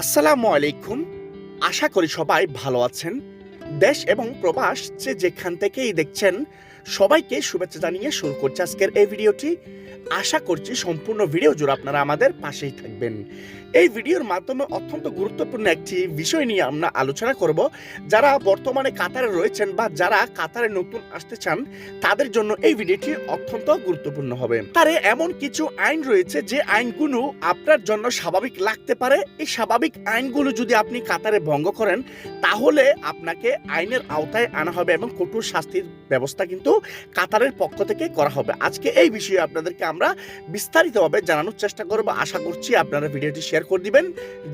আসসালামু আলাইকুম। আশা করি সবাই ভালো আছেন। দেশ এবং প্রবাস যে যেখান থেকেই দেখছেন সবাইকে শুভেচ্ছা জানিয়ে শুরু করছে আজকের এই ভিডিওটি। আশা করছি সম্পূর্ণ ভিডিও জুড়ে আপনারা আমাদের পাশেই থাকবেন। এই ভিডিওর মাধ্যমে অত্যন্ত গুরুত্বপূর্ণ একটি বিষয় নিয়ে আমরা আলোচনা করব। যারা বর্তমানে কাতারে রয়েছেন বা যারা কাতারে নতুন আসতে চান, তাদের জন্য এই ভিডিওটি অত্যন্ত গুরুত্বপূর্ণ হবে। তারে এমন কিছু আইন রয়েছে যে আইনগুলো আপনার জন্য স্বাভাবিক লাগতে পারে। এই স্বাভাবিক আইনগুলো যদি আপনি কাতারে ভঙ্গ করেন, তাহলে আপনাকে আইনের আওতায় আনা হবে এবং কঠোর শাস্তির ব্যবস্থা কিন্তু কাতারের পক্ষ থেকে করা হবে। আজকে এই বিষয়ে আপনাদেরকে আমরা বিস্তারিতভাবে জানানোর চেষ্টা করব। আশা করছি আপনারা ভিডিওটি শেয়ার করে দিবেন,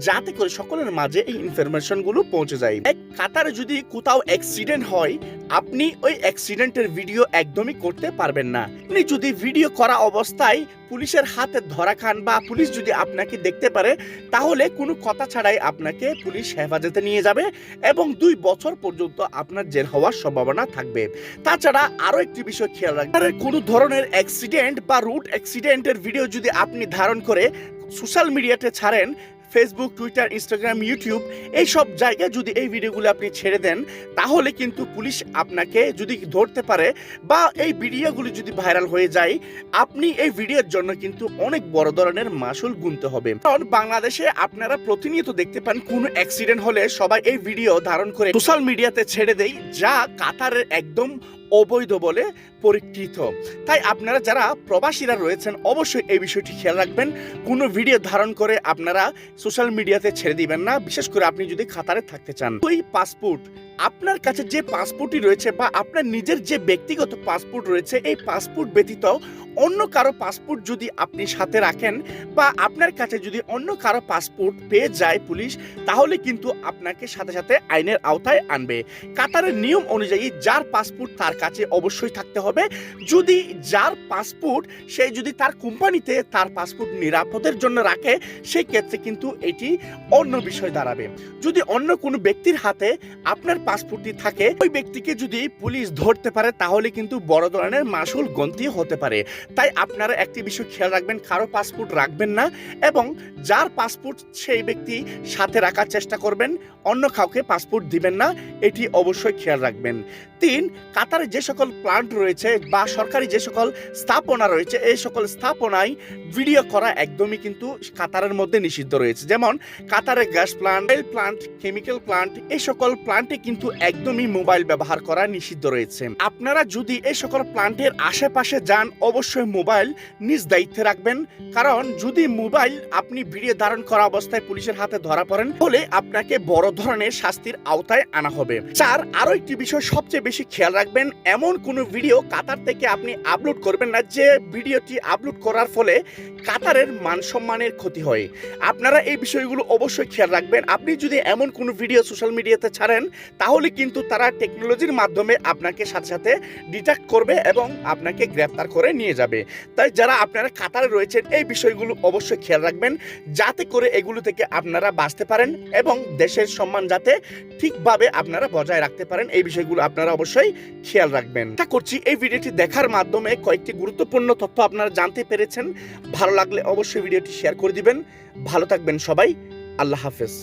যাতে করে সকলের মাঝে এই ইনফরমেশনগুলো পৌঁছে যায়। এক, কাতারে যদি কোথাও অ্যাক্সিডেন্ট হয়, আপনি ওই অ্যাক্সিডেন্টের ভিডিও একদমই করতে পারবেন না। আপনি যদি ভিডিও করা অবস্থায় পুলিশের হাতে ধরা খান বা পুলিশ যদি আপনাকে দেখতে পারে, তাহলে কোনো কথা ছাড়াই আপনাকে পুলিশ হেফাজতে নিয়ে যাবে এবং দুই বছর পর্যন্ত আপনার জেল হওয়ার সম্ভাবনা থাকবে। তাছাড়া আরও একটি বিষয় খেয়াল রাখবেন। কোনো ধরনের অ্যাক্সিডেন্ট বা রুট অ্যাক্সিডেন্টের ভিডিও যদি আপনি ধারণ করে সোশ্যাল মিডিয়াতে ছাড়েন ফেসবুক টুইটার ইনস্টাগ্রাম ইউটিউব এই সব জায়গায় যদি এই ভিডিওগুলো আপনি ছেড়ে দেন, তাহলে কিন্তু পুলিশ আপনাকে যদি ধরতে পারে বা এই ভিডিওগুলি যদি ভাইরাল হয়ে যায়, আপনি এই ভিডিওর জন্য কিন্তু অনেক বড় ধরনের মাসুল গুনতে হবে। কারণ বাংলাদেশে আপনারা প্রতিনিয়ত দেখতে পান কোনো অ্যাক্সিডেন্ট হলে সবাই এই ভিডিও ধারণ করে সোশ্যাল মিডিয়াতে ছেড়ে দেয়, যা কাতারের একদম অবৈধ বলে পরীক্ষিত। তাই আপনারা যারা প্রবাসীরা রয়েছেন, অবশ্যই এই বিষয়টি খেয়াল রাখবেন। কোনো ভিডিও ধারণ করে আপনারা সোশ্যাল মিডিয়াতে ছেড়ে দিবেন না। বিশেষ করে আপনি যদি খাতারে থাকতে চান। ওই পাসপোর্ট আপনার কাছে যে পাসপোর্টই রয়েছে বা আপনার নিজের যে ব্যক্তিগত পাসপোর্ট রয়েছে, এই পাসপোর্ট ব্যতীত অন্য কারও পাসপোর্ট যদি আপনি সাথে রাখেন বা আপনার কাছে যদি অন্য কারও পাসপোর্ট পেয়ে যায় পুলিশ, তাহলে কিন্তু আপনাকে সাথে সাথে আইনের আওতায় আনবে। কাতারের নিয়ম অনুযায়ী যার পাসপোর্ট তার কাছে অবশ্যই থাকতে হবে। যদি যার পাসপোর্ট সে যদি তার কোম্পানিতে তার পাসপোর্ট নিরাপদের জন্য রাখে সেই ক্ষেত্রে কিন্তু এটি অন্য বিষয় দাঁড়াবে। যদি অন্য কোনো ব্যক্তির হাতে আপনার পাসপোর্টটি থাকে, ওই ব্যক্তিকে যদি পুলিশ ধরতে পারে, তাহলে কিন্তু বড় ধরনের মাসুল গন্তি হতে পারে। তাই আপনারা একটি বিষয় খেয়াল রাখবেন, কারও পাসপোর্ট রাখবেন না এবং যার পাসপোর্ট সেই ব্যক্তি সাথে রাখার চেষ্টা করবেন, অন্য কাউকে পাসপোর্ট দিবেন না, এটি অবশ্যই খেয়াল রাখবেন। তিন, কাতারে যে সকল প্লান্ট রয়েছে বা সরকারি যে সকল স্থাপনা রয়েছে, এই সকল স্থাপনায় ভিডিও করা একদমই কিন্তু কাতারের মধ্যে নিষিদ্ধ রয়েছে। যেমন, কাতারে gas plant oil plant chemical plant এই সকল প্লান্টে কিন্তু একদমই মোবাইল ব্যবহার করা নিষিদ্ধ রয়েছে। আপনারা যদি এই সকল প্লান্টের আশেপাশে যান, অবশ্যই মোবাইল নিজ দায়িত্বে রাখবেন। কারণ যদি মোবাইল আপনি ভিডিও ধারণ করা অবস্থায় পুলিশের হাতে ধরা পড়েন, তাহলে আপনাকে বড় ধরনের শাস্তির আওতায় আনা হবে। চার আরও একটি বিষয় সবচেয়ে বেশি খেয়াল রাখবেন, এমন কোনো ভিডিও কাতার থেকে আপনি আপলোড করবেন না যে ভিডিওটি আপলোড করার ফলে কাতারের মান সম্মানের ক্ষতি হয়। আপনারা এই বিষয়গুলো অবশ্যই খেয়াল রাখবেন। আপনি যদি এমন কোনো ভিডিও সোশ্যাল মিডিয়াতে ছাড়েন তাহলে কিন্তু তারা টেকনোলজির মাধ্যমে আপনাকে সাথে সাথে ডিটেক্ট করবে এবং আপনাকে গ্রেফতার করে নিয়ে যাবে। তাই যারা আপনারা কাতারে রয়েছেন, এই বিষয়গুলো অবশ্যই খেয়াল রাখবেন যাতে করে এগুলো থেকে আপনারা বাঁচতে পারেন এবং দেশের সম্মান যাতে ঠিকভাবে আপনারা বজায় রাখতে পারেন, এই বিষয়গুলো আপনারা অবশ্যই খেয়াল রাখবেন। আশা করছি এই ভিডিওটি দেখার মাধ্যমে কয়েকটি গুরুত্বপূর্ণ তথ্য আপনারা জানতে পেরেছেন। ভালো লাগলে অবশ্যই ভিডিওটি শেয়ার করে দিবেন। ভালো থাকবেন সবাই। আল্লাহ হাফেজ।